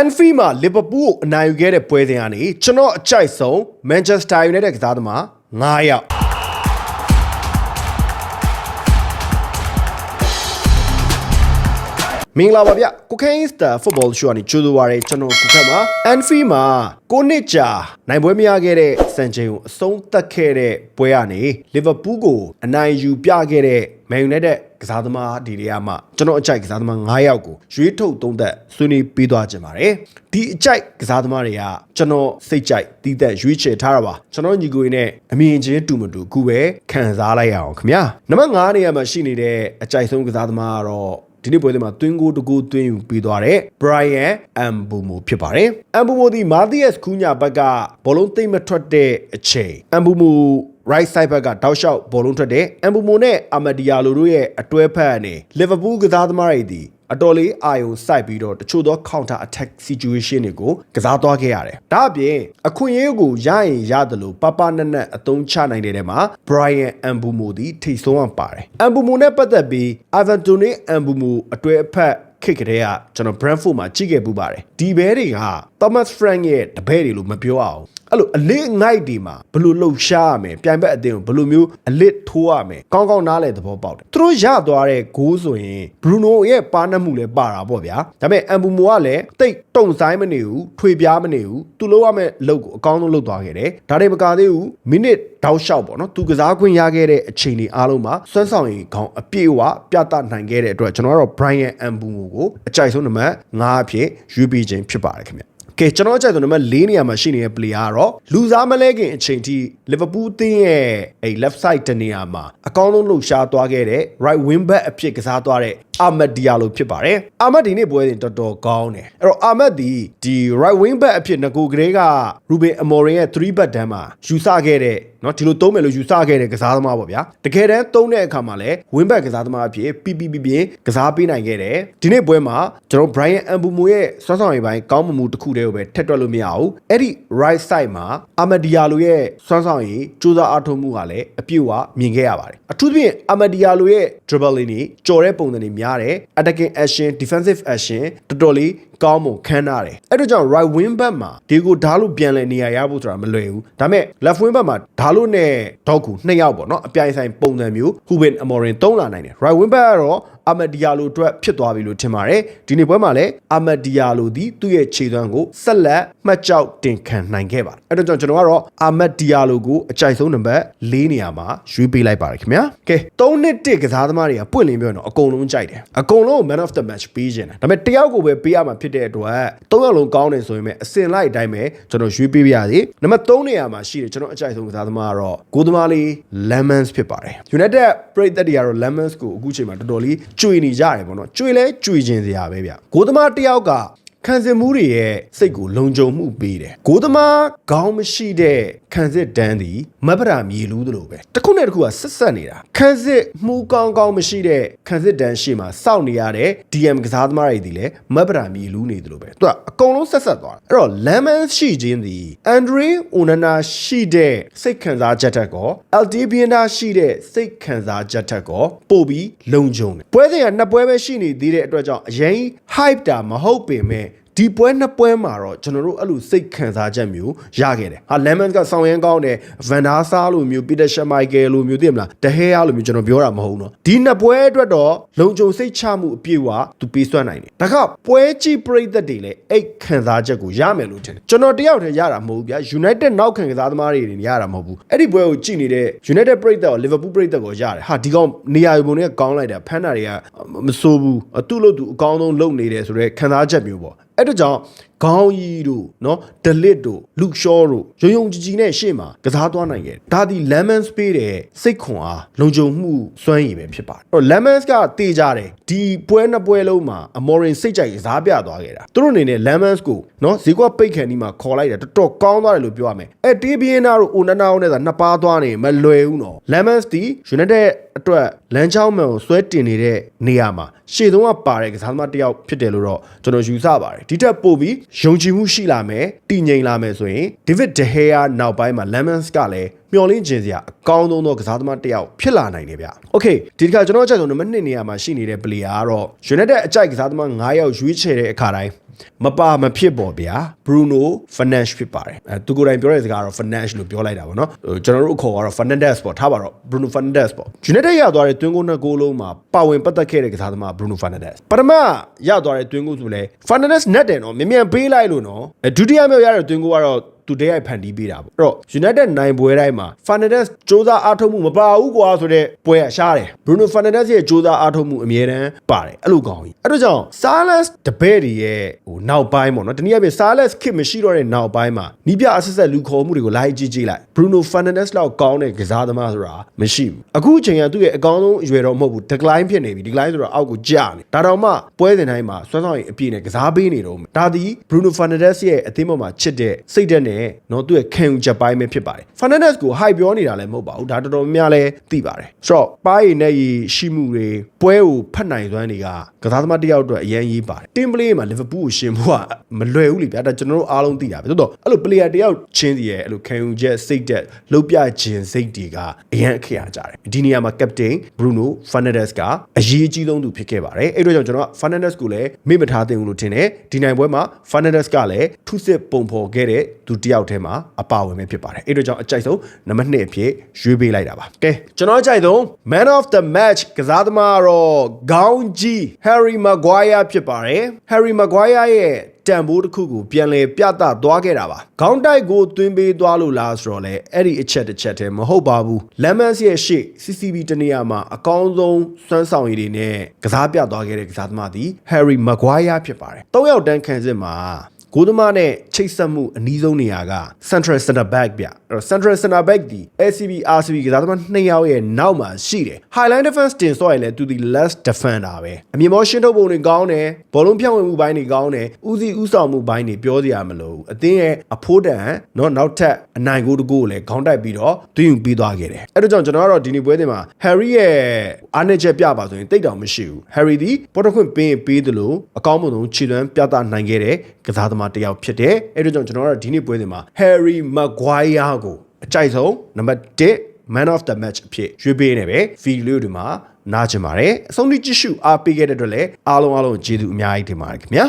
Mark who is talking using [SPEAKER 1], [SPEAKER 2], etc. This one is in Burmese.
[SPEAKER 1] Anfield မှာ Liverpool ကိုအနိုင်ယူခဲ့တဲ့ပွဲစဉ်ကနေကျွန်တော်အကြိုက်ဆုံး Manchester United ကစားသမား9ယောက်မင်္ဂလာပါဗျကိုခိုင်းစတာ football show ကနေကြိုးဆိုပါရစေကျွန်တော်ကိုခတ်ပါ Anfield မှာကိုနှစ်ကြာနိုင်ပွဲမရခဲ့တဲ့စံချိန်ကိုအဆုံးသတ်ခဲ့တဲ့ပွဲကနေ Liverpool ကိုအနိုင်ယူပြခဲ့တဲ့ Man United က စားသမားဒီတွေကမှကျွန်တော်အကြိုက်ကစားသမား9ယောက်ကိုရွေးထုတ်သုံးသက်ဆွေးနွေးပေးသွားကြပါတယ်ဒီအကြိုက်ကစားသမားတွေကကျွန်တော်စိတ်ကြိုက်တီးသက်ရွေးချယ်ထားတာပါကျွန်တော်ညီကိုရင်းနဲ့အမြင်ချင်းတူမတူအခုပဲခံစားလိုက်ရအောင်ခင်ဗျာနံပါတ်9နေရာမှာရှိနေတဲ့အကြိုက်ဆုံးကစားသမားကတော့ဒီနေ့ပွဲစဉ်မှာတွင်းကိုတကူတွင်းယူပြီးသွားတဲ့ Brian Ambumo ဖြစ်ပါတယ်။ Ambumo ဒီ Matthias Cunha ဘက်ကဘောလုံးသိမ့်မထွက်တဲ့အချိန် Ambumo right side ဘက်ကတောက်လျှောက်ဘောလုံးထွက်တယ်။ Ambumo နဲ့ Amadiya လိုတို့ရဲ့အတွဲဖက်ကနေ Liverpool ကစားသမားတွေဒီအတော်လေးအာယုံစိုက်ပြီးတော့တချို့သော counter attack situation တွေကိုကစားသွားခဲ့ရတယ်။ဒါအပြင်အခွင့်အရေးကိုရရင်ရတယ်လို့ပပနက်နက်အသုံးချနိုင်တဲ့ထဲမှာ Brian Ambumo ဒီထိတ်ဆုံးအောင်ပါတယ်။ Ambumo နဲ့ပတ်သက်ပြီး Ivan Toney Ambumo အတွဲအဖက်ခေတ်ကလေးကကျွန်တော် Brentford မှာကြည့်ခဲ့ပူပါတယ်ဒီဘဲတွေက Thomas Frank ရဲ့တပည့်တွေလို့မပြောအောင် အဲ့လိုအလစ်ငိုက်တွေမှာဘယ်လိုလှုပ်ရှားရမယ်ပြိုင်ဘက်အသင်းကိုဘယ်လိုမျိုးအလစ်ထိုးရမယ်ကောင်းကောင်းနားလဲသဘောပေါက်တယ်သူတို့ရသွားတဲ့ဂိုးဆိုရင် Bruno ရဲ့ပါနှက်မှုလည်းပါတာပေါ့ဗျာဒါပေမဲ့ Ambumo ကလည်းတိတ်တုံဆိုင်မနေဘူးထွေပြားမနေဘူးသူလုံးရမယ့်လုပ်ကိုအကောင်းဆုံးလုပ်သွားခဲ့တယ်ဒါတွေမကသေးဘူးမိနစ်တောက်လျှောက်ပေါ့နော်သူကစားခွင့်ရခဲ့တဲ့အချိန်တွေအားလုံးမှာစွမ်းဆောင်ရည်ခေါင်းအပြည့်အဝပြသနိုင်ခဲ့တဲ့အတွက်ကျွန်တော်ကတော့ Brian Ambumo ကိုအကြိုက်ဆုံးနံပါတ်9အဖြစ်ရွေးပြီးခြင်းဖြစ်ပါတယ်ခင်ဗျ ကဲကျွန်တော်အကြိုက်ဆုံးနံပါတ်၄နေရာမှာရှိနေတဲ့ player ကတော့လူစားမလဲခင်အချိန်ထိ Liverpool အသင်းရဲ့အဲ left side တနေရာမှာအကောင်းဆုံးလှုပ်ရှားသွားခဲ့တဲ့ right wing back အဖြစ်ကစားသွားတဲ့ အာမတ်ဒီယာလိုဖြစ်ပါတယ်အာမတ်ဒီနေ့ပွဲစဉ်တော်တော်ကောင်းတယ်အဲ့တော့အာမတ်ဒီဒီ right wing back အဖြစ်ငကိုကလေးက Ruben Amorim ရဲ့3 back တန်းမှာယူဆခဲ့တဲ့เนาะဒီလိုသုံးမယ်လို့ယူဆခဲ့တဲ့ကစားသမားပေါ့ဗျာတကယ်တမ်းသုံးတဲ့အခါမှာလည်း wing back ကစားသမားအဖြစ်ပြပြပြပြကစားပေးနိုင်ခဲ့တယ်ဒီနေ့ပွဲမှာကျွန်တော် Brian Ambumo ရဲ့စွမ်းဆောင်ရည်ပိုင်းကောင်းမှုတစ်ခုတည်းကိုပဲထက်တွက်လို့မရဘူးအဲ့ဒီ right side မှာ Amadia လိုရဲ့စွမ်းဆောင်ရည်စူးစမ်းအားထုတ်မှုကလည်းအပြည့်အဝမြင်ခဲ့ရပါတယ်အထူးသဖြင့် Amadia လိုရဲ့ dribbling တွေကြော်တဲ့ပုံစံတွေများ ားတယ် attacking action defensive action တော်တော်လေးကောင်းမွန်ခမ်းနားတယ်အဲ့တော့ကြောင့် right wing back မှာဒီကိုဓာတ်လို့ပြန်လဲနေရာရဖို့ဆိုတာမလွယ်ဘူးဒါပေမဲ့ left wing back မှာဓာတ်လို့နဲ့ဒေါက်ကူနှစ်ယောက်ပေါ့နော်အပြိုင်ဆိုင်ပုံစံမျိုး Ruben Amorim သုံးလာနိုင်တယ် right wing back ကတော့ အာမဒီယာလိုအတွက်ဖြစ်သွားပြီလို့ထင်ပါတယ်ဒီနေ့ပွဲမှာလည်းအာမဒီယာလိုဒီသူ့ရဲ့ခြေသွမ်းကိုဆက်လက်မှတ်ကြောက်တင်ခံနိုင်ခဲ့ပါတယ်အဲ့တော့ကျွန်တော်ကတော့အာမဒီယာလိုကိုအကြိုက်ဆုံးနံပါတ်၄နေရာမှာရွေးပေးလိုက်ပါတယ်ခင်ဗျာကဲ၃နှစ်တစ်ကစားသမားတွေကပွင့်လင်းပြောရင်တော့အကုန်လုံးကြိုက်တယ်အကုန်လုံး man of the match ပေးခြင်းတယ်ဒါပေမဲ့တယောက်ကိုပဲပေးရမှာဖြစ်တဲ့အတွက်၃ယောက်လုံးကောင်းတယ်ဆိုရင်ပဲအစင်လိုက်အတိုင်းပဲကျွန်တော်ရွေးပေးပြရစီနံပါတ်၃နေရာမှာရှိတယ်ကျွန်တော်အကြိုက်ဆုံးကစားသမားကတော့ကိုသမားလေး Lemons ဖြစ်ပါတယ် United ပရိသတ်တွေကတော့ Lemons ကိုအခုချိန်မှာတော်တော်လေးကျွေနေကြတယ်ပေါ့နော်ကျွေလဲကျွေခြင်းစရာပဲဗျကိုသမားတယောက်က ခံစစ်မှုတွေရဲ့စိတ်ကိုလုံခြုံမှုပေးတယ်။ကိုသမားခေါင်းမရှိတဲ့ခံစစ်တန်းသည်မဗရာမြေလူးသလိုပဲ။တစ်ခုနဲ့တစ်ခုကဆက်ဆက်နေတာ။ခံစစ်မှုကောင်းကောင်းမရှိတဲ့ခံစစ်တန်းရှေ့မှာစောင့်နေရတဲ့ DM ကစားသမားတွေဒီလည်းမဗရာမြေလူးနေသလိုပဲ။သူကအကုန်လုံးဆက်ဆက်သွားတယ်။အဲ့တော့ Lemon ရှိခြင်းသည် Andre Onana ရှိတဲ့စိတ်ခံစားချက်ထက်ကော Altibiana ရှိတဲ့စိတ်ခံစားချက်ထက်ကောပို့ပြီးလုံခြုံတယ်။ပွဲစဉ်ကနှစ်ပွဲပဲရှိနေသေးတဲ့အတွက်ကြောင့်အရင် hype တာမဟုတ်ပေမဲ့ ဒီပွဲနှစ်ပွဲမှာတော့ကျွန်တော်တို့အဲ့လိုစိတ်ခံစားချက်မျိုးရခဲ့တယ်။ဟာ Lemons ကဆောင်းရမ်းကောင်းတယ်။ Van der Sar လိုမျိုး Peter Schmeichel လိုမျိုးသိမလား။ De Gea လိုမျိုးကျွန်တော်ပြောတာမဟုတ်တော့။ဒီနှစ်ပွဲအတွက်တော့လုံခြုံစိတ်ချမှုအပြည့်အဝသူပေးစွမ်းနိုင်တယ်။ဒါကပွဲကြည့်ပရိသတ်တွေလည်းအဲ့ခံစားချက်ကိုရမယ်လို့ထင်တယ်။ကျွန်တော်တယောက်တည်းရတာမဟုတ်ဘူးဗျာ။ United နောက်ခံကစားသမားတွေနေရတာမဟုတ်ဘူး။အဲ့ဒီပွဲကိုကြည့်နေတဲ့ United ပရိသတ်ကို Liverpool ပရိသတ်ကိုရတယ်။ဟာဒီကောင်နေရာပုံတွေကကောင်းလိုက်တာဖန်တာတွေကမစိုးဘူး။သူ့လို့သူအကောင်းဆုံးလုပ်နေတယ်ဆိုတော့ခံစားချက်မျိုးပေါ့။ အဲ့တော့ကြောင့် ခေါင်းကြီးတို့နော်ဒလစ်တို့လူရှောတို့ရုံရုံကြည်ကြည်နဲ့ရှေ့မှာကစားသွားနိုင်ခဲ့ဒါဒီ lemons ပေးတဲ့စိတ်ခွန်အားလုံခြုံမှုစွမ်းရည်ပဲဖြစ်ပါတယ်အဲ့တော့ lemons ကတေးကြတယ်ဒီပွဲနှစ်ပွဲလုံးမှာ amorin စိတ်ကြိုက်ကစားပြသွားခဲ့တာသူတို့အနေနဲ့ lemons ကိုနော်ဈေးကွက်ပိတ်ခံဒီမှာခေါ်လိုက်တာတော်တော်ကောင်းသွားတယ်လို့ပြောရမယ်အဲတေးဘီယနာတို့အိုနနာတို့နဲ့သာနှစ်ပါးသွားနေမလွယ်ဘူးနော် lemons ဒီ united အတွက်လမ်းချောင်းမှန်ကိုဆွဲတင်နေတဲ့နေရာမှာရှေ့ဆုံးကပါတဲ့ကစားသမားတစ်ယောက်ဖြစ်တယ်လို့တော့ကျွန်တော်ယူဆပါတယ်ဒီထက်ပိုပြီးယုံကြည်မှုရှိလာမယ်တည်ငြိမ်လာမယ်ဆိုရင် David De Gea နောက်ပိုင်းမှာ Lemons ကလည်းမျော်လင့်ခြင်းစရာအကောင်းဆုံးသောကစားသမားတစ်ယောက်ဖြစ်လာနိုင်တယ်ဗျ။ Okay ဒီတစ်ခါကျွန်တော်အကြိုက်ဆုံးနံပါတ်1နေရာမှာရှိနေတဲ့ player ကတော့ United အကြိုက်ကစားသမား9ယောက်ရွေးချယ်တဲ့အခါတိုင်း မပါမဖြစ်ပေါ်ဗျာ Bruno Fernandes ဖြစ်ပါတယ်အဲသူကိုယ်တိုင်ပြောတဲ့စကားကတော့ Fernandes လို့ပြောလိုက်တာပေါ့နော်ဟိုကျွန်တော်တို့အခေါ်ကတော့ Fernandes ပေါ့ထားပါတော့ Bruno Fernandes ပေါ့ United ရသွားတဲ့တွင်းကိုနှစ်ဂိုးလုံးမှာပါဝင်ပတ်သက်ခဲ့တဲ့ကစားသမား Bruno Fernandes ပထမရသွားတဲ့တွင်းကိုဆိုလဲ Fernandes နဲ့တယ်နော်မြန်မြန်ပေးလိုက်လို့နော်အဲဒုတိယမြောက်ရတဲ့တွင်းကိုကတော့ သူတရိုက်ဖန်တီးပေးတာပေါ့အဲ့တော့ United နိုင်ပွဲတိုင်းမှာ Fernandes စူးစမ်းအားထုတ်မှုမပါဘူးကွာဆိုတဲ့ပွဲကရှားတယ် Bruno Fernandes ရဲ့စူးစမ်းအားထုတ်မှုအမြဲတမ်းပါတယ်အဲ့လိုကောင်းကြီးအဲ့တော့ကြောင့် Salas တပဲ့တွေရဲ့ဟိုနောက်ပိုင်းပေါ့နော်တနည်းအားဖြင့် Salas ခစ်မရှိတော့တဲ့နောက်ပိုင်းမှာနီးပြအဆက်ဆက်လူခေါ်မှုတွေကိုလိုက်ကြည့်ကြည့်လိုက် Bruno Fernandes လောက်ကောင်းတဲ့ကစားသမားဆိုတာမရှိဘူးအခုအချိန်ကသူ့ရဲ့အကောင်းဆုံးအရွယ်တော့မဟုတ်ဘူး decline ဖြစ်နေပြီ decline ဆိုတာအောက်ကိုကျနေဒါတော့မှပွဲစဉ်တိုင်းမှာဆွမ်းဆောင်ရည်အပြည့်နဲ့ကစားပေးနေတော့ဒါသည် Bruno Fernandes ရဲ့အသင်းပေါ်မှာချစ်တဲ့စိတ်ဓာတ်နဲ့နော်သူ့ရဲ့ခံယူချက်ပိုင်းပဲဖြစ်ပါတယ် Fernandes ကို high ပြောနေတာလည်းမဟုတ်ပါဘူးဒါတော်တော်များများလည်းသိပါတယ်ဆိုတော့ပါးရည်နဲ့ရည်ရှိမှုတွေပွဲကိုဖတ်နိုင်စွမ်းတွေကကစားသမားတစ်ယောက်အတွက်အရင်ရေးပါတယ်တင်းပလေးမှာ Liverpool ကိုရှင်ဖို့ကမလွယ်ဘူးလေဗျာဒါကျွန်တော်တို့အားလုံးသိတာပဲသို့တော့အဲ့လို player တစ်ယောက်ချင်းစီရဲ့အဲ့လိုခံယူချက်စိတ်သက်လှုပ်ပြခြင်းစိတ်တွေကအရင်အခရာကြတယ်ဒီနေရာမှာ captain Bruno Fernandes ကအရေးအကြီးဆုံးသူဖြစ်ခဲ့ပါတယ်အဲ့တော့ကြောင့်ကျွန်တော်က Fernandes ကိုလည်းမေ့မထားသင့်ဘူးလို့ထင်တယ်ဒီနိုင်ပွဲမှာ Fernandes ကလည်းထုစစ်ပုံဖော်ခဲ့တဲ့သူတစ်ယောက်ထဲမှာအပါဝင်ပဲဖြစ်ပါတယ်အဲ့တော့ကြောင့်အကြိုက်ဆုံးနံပါတ်2အဖြစ်ရွေးပေးလိုက်တာပါကဲကျွန်တော်အကြိုက်ဆုံး man of the match ကစားသမားတော့ခေါင်းကြီး Harry Maguire ဖြစ်ပါတယ် Harry Maguire ရဲ့တန်ဖိုးတစ်ခုကိုပြန်လဲပြသသွားခဲ့တာပါခေါင်းတိုက်ကိုသွင်းပေးသွားလို့လားဆိုတော့လေအဲ့ဒီအချက်တစ်ချက်တည်းမဟုတ်ပါဘူးလမ်မန်စ်ရဲ့ရှေ့ CCB တနေရာမှာအကောင်းဆုံးစွမ်းဆောင်ရည်တွေနဲ့ကစားပြသွားခဲ့တဲ့ကစားသမားသည် Harry Maguire ဖြစ်ပါတယ်၃ယောက်တန်းခန်းစစ်မှာ ကိုသမားနဲ့ချိတ်ဆက်မှုအနည်းဆုံးနေရာက Central Center Back ဗျအဲ့တော့ Central Center Back ဒီ ACB RCB ကစားသမား2ယောက်ရဲ့နောက်မှာရှိတယ် Highline Defense တင်ဆော့ရင်လည်းသူဒီ less defender ပဲအမြင်မောရှင်းထုတ်ပုံတွေကောင်းတယ်ဘောလုံးဖြန့်ဝေမှုပိုင်းတွေကောင်းတယ်ဦးစီးဦးဆောင်မှုပိုင်းတွေပြောစရာမလိုဘူးအသင်းရဲ့အဖိုးတန်เนาะနောက်ထပ်အနိုင်ကိုတကူကိုလည်းခေါင်းတိုက်ပြီးတော့သွင်းယူပြီးသွားခဲ့တယ်အဲ့တော့ကြောင့်ကျွန်တော်ကတော့ဒီနေ့ပွဲတင်မှာ Harry ရဲ့အားနည်းချက်ပြပါဆိုရင်တိတ်တောင်မရှိဘူး Harry ဒီပေါ်တော့ခွင့်ပေးရင်ပေးသလိုအကောင်းဆုံးခြေသွမ်းပြသနိုင်ခဲ့တဲ့ကစားသမား မားတစ်ယောက်ဖြစ်တယ်အဲ့တော့ကြောင့်ကျွန်တော်ကတော့ဒီနေ့ပွဲတင်မှာ Harry Maguire ကိုအကြိုက်ဆုံးနံပါတ်1 man of the match အဖြစ်ရွေးပေးနေပဲဗီဒီယိုတွေမှာနားကျင်ပါတယ်အဆုံးထိကြည့်ရှုအားပေးခဲ့တဲ့အတွက်လည်းအားလုံးအားလုံးကျေးဇူးအများကြီးတင်ပါတယ်ခင်ဗျာ